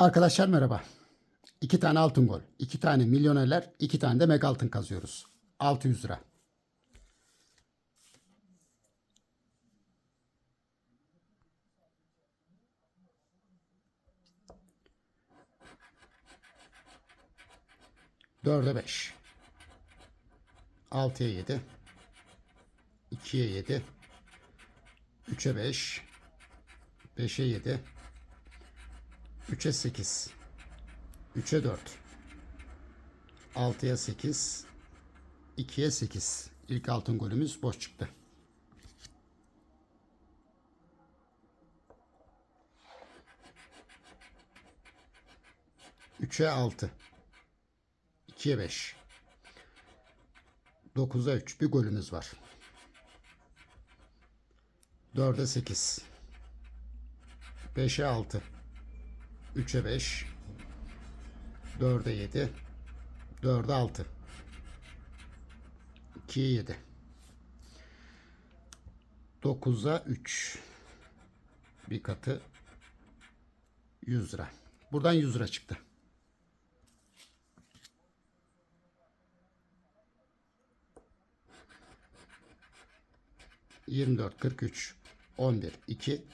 Arkadaşlar merhaba. İki tane altın gol, iki tane milyonerler, iki tane de mega altın kazıyoruz. 600 lira. Dörde beş. Altıya yedi. İkiye yedi. Üçe beş. Beşe yedi. 3'e 8. 3'e 4. 6'ya 8. 2'ye 8. İlk altın golümüz boş çıktı. Üçe 6. 2'ye 5. 9'a 3. Bir golümüz var. 4'e 8. 5'e 6. 3'e 5 4'e 7 4'e 6 2'ye 7 9'a 3 bir katı 100 lira. Buradan 100 lira çıktı. Yirmi dört, kırk üç, on bir, iki,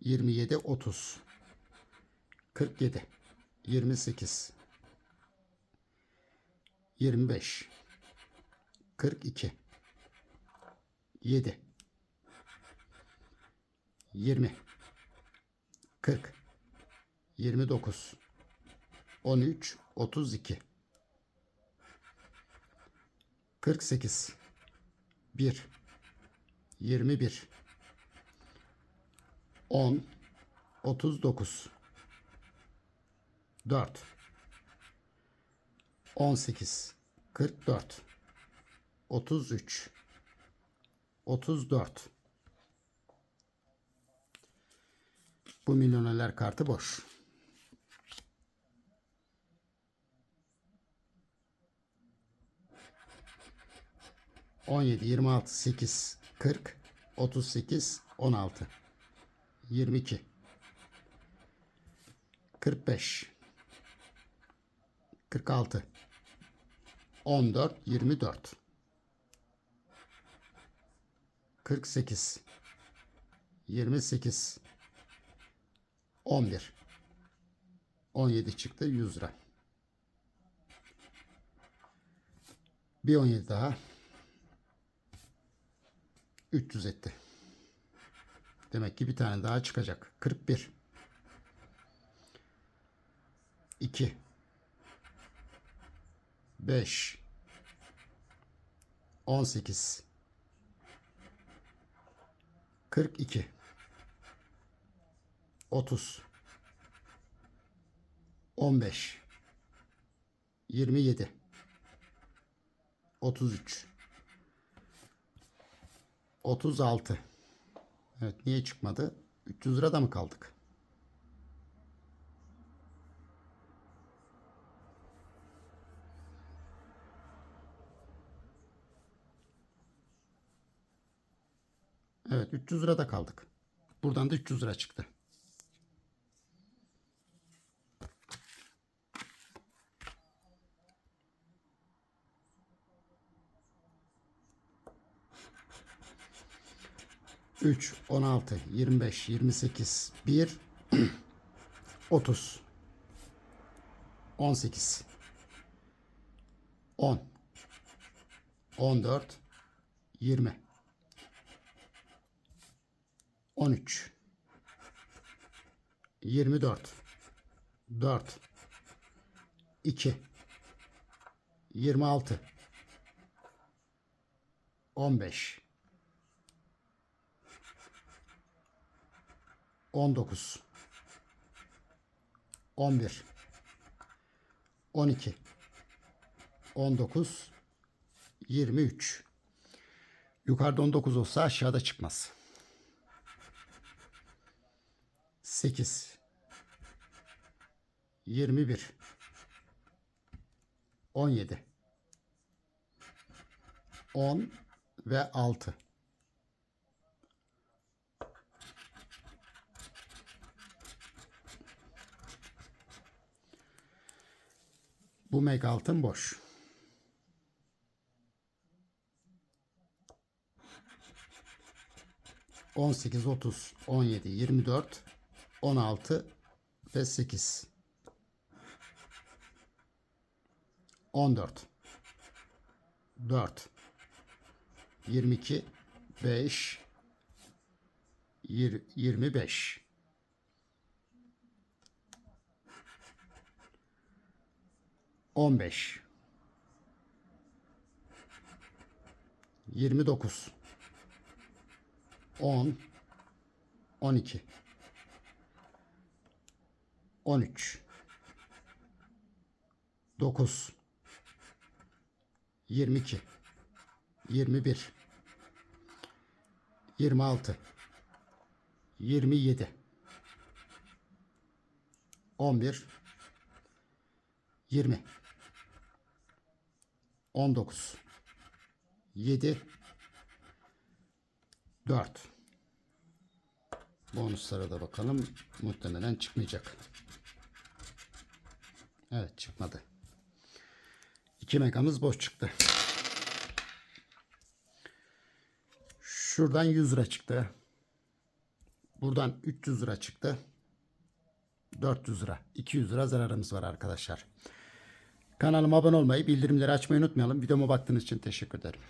27 30 47 28 25 42 7 20 40 29 13 32 48 1 21 10 39 4 18 44 33 34 Bu milyonerler kartı boş. On yedi, yirmi altı, sekiz, kırk, otuz sekiz, on altı. 22 45 46 14 24 48 28 11 17 çıktı 100 lira. Bir 17 daha. 300 etti. Demek ki bir tane daha çıkacak. 41. 2. 5. 18. 42. 30. 15. 27. 33. 36. Evet niye çıkmadı? 300 lirada mı kaldık? Evet 300 lirada kaldık. Buradan da 300 lira çıktı. Üç, on altı, yirmi beş, yirmi sekiz, bir, otuz, on sekiz, on, on dört, yirmi. 13 24 4 2 26 15 19 11 12 19 23 Yukarıda 19 olsa aşağıda çıkmaz. 8 21 17 10 ve 6 Bu meg altın boş. On sekiz, otuz, on yedi, yirmi dört, on altı ve sekiz. On dört. Dört. Yirmi iki, beş, yir- yirmi beş. 15 29 10 12 13 9 22 21 26 27 11 20 19 7 4 Bonuslara da bakalım. Muhtemelen çıkmayacak. Evet çıkmadı. 2 megamız boş çıktı. Şuradan 100 lira çıktı. Buradan 300 lira çıktı. 400 lira. 200 lira zararımız var arkadaşlar. Kanalıma abone olmayı, bildirimleri açmayı unutmayalım. Videoma baktığınız için teşekkür ederim.